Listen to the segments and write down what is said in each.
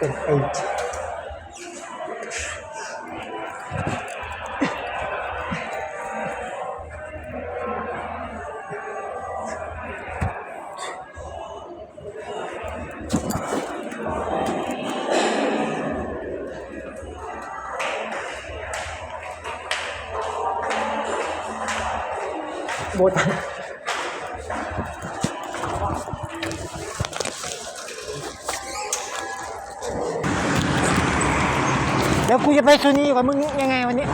and 8. Butan. เดี๋ยวกูจะไปซูนีก่อนมึงยังไงวันนี้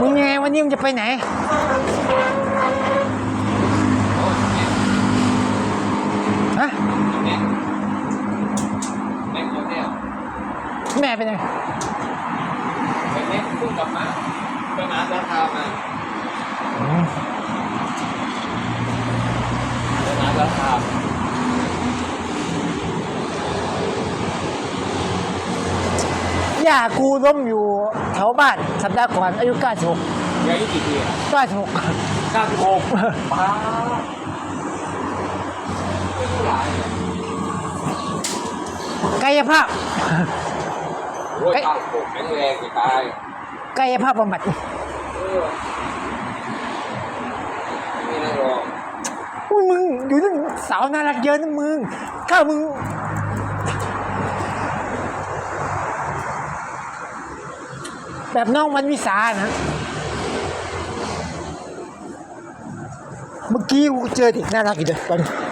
มึงยังไงวันนี้มึงจะไปไหน ฮะ แม่แม่คนเนี่ยแม่ไปไหน ไปแม่เพิ่งกลับมาไปมาสารคามาไปมาสารคาม ย่ากูล้มอยู่แถวบ้านสัปดาห์ก่อนอายุ 96ยายอายุกี่ปีอะ96 เก้าสิบหกป้าไม่รู้หลายเนี่ยกายภาพโอ้ย เก้าสิบหกแข็งแรงจะตายกายภาพบำบัดเออไม่น่ารองอุ้ยมึงอยู่นั่นสาวน่ารักเยอะนะมึง ถ้ามึง แบบน้องวันวิสานะ เมื่อกี้เจอเด็กน่ารักอีกเด้อตอนนี้